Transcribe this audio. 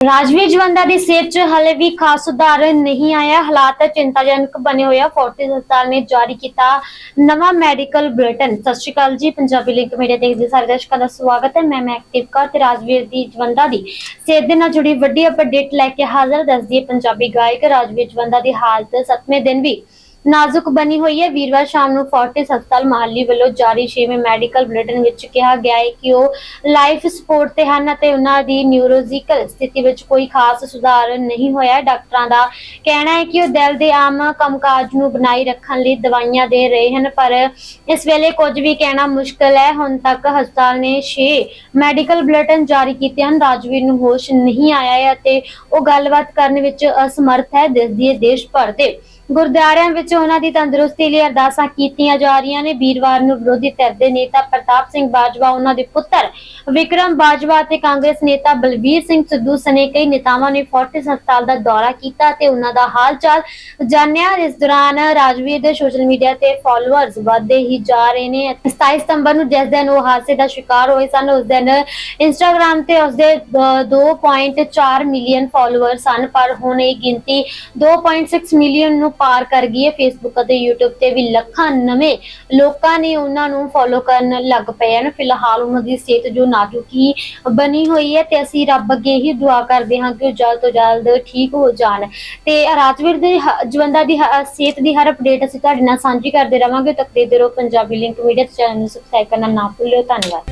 ਰਾਜਵੀਰ ਜਵੰਦਾ ਦੀ ਸਿਹਤ 'ਚ ਹਲੇ ਵੀ ਖਾਸ ਸੁਧਾਰ ਨਹੀਂ ਆਇਆ। ਹਾਲਾਤ ਚਿੰਤਾਜਨਕ ਬਣੇ ਹੋਏ ਫੋਰਟਿਸ ਹਸਪਤਾਲ ਨੇ ਜਾਰੀ ਕੀਤਾ ਨਵਾਂ ਮੈਡੀਕਲ ਬੁਲੇਟਿਨ। ਸਤਿ ਸ਼੍ਰੀ ਅਕਾਲ ਜੀ। ਪੰਜਾਬੀ ਲਿੰਕ ਮੀਡੀਆ ਦੇਖਦੇ ਸਾਰੇ ਦਰਸ਼ਕਾਂ ਦਾ ਸਵਾਗਤ ਹੈ। ਮੈਂ ਮੈਂ ਕੌਰ ਤੇ ਰਾਜਵੀਰ ਦੀ ਜਵੰਦਾ ਦੀ ਸਿਹਤ ਦੇ ਨਾਲ ਜੁੜੀ ਵੱਡੀ ਅਪਡੇਟ ਲੈ ਕੇ ਹਾਜ਼ਰ ਦੱਸਦੀ ਹੈ। ਪੰਜਾਬੀ ਗਾਇਕ ਰਾਜਵੀਰ ਜਵੰਦਾ ਦੀ ਹਾਲਤ 7ਵੇਂ ਦਿਨ ਵੀ ਨਾਜ਼ੁਕ ਬਣੀ ਹੋਈ ਹੈ। ਵੀਰਵਾਰ ਸ਼ਾਮ ਨੂੰ ਫੋਰਟਿਸ ਹਸਪਤਾਲ ਮਹਾਲੀ ਵੱਲੋਂ ਜਾਰੀ 6ਵੇਂ ਮੈਡੀਕਲ ਬੁਲੇਟਿਨ ਵਿੱਚ ਕਿਹਾ ਗਿਆ ਹੈ ਕਿ ਉਹ ਲਾਈਫ ਸਪੋਰਟ ਤੇ ਹਨ ਅਤੇ ਉਹਨਾਂ ਦੀ ਨਿਊਰੋਲੋਜੀਕਲ ਸਥਿਤੀ ਵਿੱਚ ਕੋਈ ਖਾਸ ਸੁਧਾਰ ਨਹੀਂ ਹੋਇਆ। ਹੈ। ਡਾਕਟਰਾਂ ਦਾ ਕਹਿਣਾ ਹੈ ਕਿ ਉਹ ਦਿਲ ਦੇ ਆਮ ਕੰਮਕਾਜ ਨੂੰ ਬਣਾਈ ਰੱਖਣ ਲਈ ਦਵਾਈਆਂ ਦੇ ਰਹੇ ਹਨ, ਪਰ ਇਸ ਵੇਲੇ ਕੁਝ ਵੀ ਕਹਿਣਾ ਮੁਸ਼ਕਲ ਹੈ। ਹੁਣ ਤੱਕ ਹਸਪਤਾਲ ਨੇ 6 ਮੈਡੀਕਲ ਬੁਲੇਟਿਨ ਜਾਰੀ ਕੀਤੇ ਹਨ। ਰਾਜਵੀਰ ਨੂੰ ਹੋਸ਼ ਨਹੀਂ ਆਇਆ ਹੈ ਅਤੇ ਉਹ ਗੱਲਬਾਤ ਕਰਨ ਵਿੱਚ ਅਸਮਰਥ ਹੈ। ਦਿਸਦੀ ਹੈ ਦੇਸ਼ ਭਰ ਦੇ ਗੁਰਦੁਆਰਿਆਂ ਵਿੱਚ ਉਹਨਾਂ ਦੀ ਤੰਦਰੁਸਤੀ ਲਈ ਅਰਦਾਸਾਂ ਕੀਤੀਆਂ ਜਾ ਰਹੀਆਂ ਨੇ। ਵੀਰਵਾਰ ਨੂੰ ਵਿਰੋਧੀ ਧਿਰ ਦੇ ਨੇਤਾ ਪ੍ਰਤਾਪ ਸਿੰਘ ਬਾਜਵਾ, ਉਹਨਾਂ ਦੇ ਪੁੱਤਰ ਵਿਕਰਮ ਬਾਜਵਾ ਅਤੇ ਕਾਂਗਰਸ ਨੇਤਾ ਬਲਬੀਰ ਸਿੰਘ ਸਿੱਧੂ ਸਨੇ ਕਈ ਨੇਤਾਵਾਂ ਨੇ ਫੋਰਟਿਸ ਹਸਪਤਾਲ ਦਾ ਦੌਰਾ ਕੀਤਾ ਤੇ ਉਹਨਾਂ ਦਾ ਹਾਲ ਚਾਲ ਜਾਣਿਆ। ਇਸ ਦੌਰਾਨ ਰਾਜਵੀਰ ਦੇ ਸੋਸ਼ਲ ਮੀਡੀਆ ਤੇ ਫਾਲੋਅਰਸ ਵਧਦੇ ਹੀ ਜਾ ਰਹੇ ਨੇ 27 ਸਤੰਬਰ ਨੂੰ ਜਿਸ ਦਿਨ ਉਹ ਹਾਦਸੇ ਦਾ ਸ਼ਿਕਾਰ ਹੋਏ ਸਨ, ਉਸ ਦਿਨ ਇੰਸਟਾਗ੍ਰam ਤੇ ਉਸਦੇ 2.4 ਮਿਲੀਅਨ ਫਾਲੋਅਰ ਸਨ, ਪਰ ਹੁਣ ਇਹ ਗਿਣਤੀ 2.6 ਮਿਲੀਅਨ ਨੂੰ ਪਾਰ ਕਰ ਗਈ ਹੈ। ਫੇਸਬੁੱਕ ਅਤੇ YouTube ਤੇ ਵੀ ਲੱਖਾਂ ਨਵੇਂ ਲੋਕਾਂ ਨੇ ਉਹਨਾਂ ਨੂੰ ਫੋਲੋ ਕਰਨ ਲੱਗ ਪਏ ਹਨ। ਫਿਲਹਾਲ ਉਹਨਾਂ ਦੀ ਸਿਹਤ ਜੋ ਨਾਜ਼ੁਕ ਹੀ ਬਣੀ ਹੋਈ ਹੈ ਤੇ ਅਸੀਂ ਰੱਬ ਅੱਗੇ ਹੀ ਦੁਆ ਕਰਦੇ ਹਾਂ ਕਿ ਉਹ ਜਲਦ ਤੋਂ ਜਲਦ ਠੀਕ ਹੋ ਜਾਣ। ਤੇ ਰਾਜਵੀਰ ਦੇ ਜਵੰਦਾ ਦੀ ਸਿਹਤ ਦੀ ਹਰ ਅਪਡੇਟ ਅਸੀਂ ਤੁਹਾਡੇ ਨਾਲ ਸਾਂਝੀ ਕਰਦੇ ਰਵਾਂਗੇ। ਤੱਕ ਦੇ ਰਹੋ ਪੰਜਾਬੀ ਲਿੰਕ ਮੀਡੀਆ ਚੈਨਲ ਨੂੰ ਸਬਸਕ੍ਰਾਈਬ ਕਰਨਾ ਨਾ ਭੁੱਲਿਓ। ਧੰਨਵਾਦ।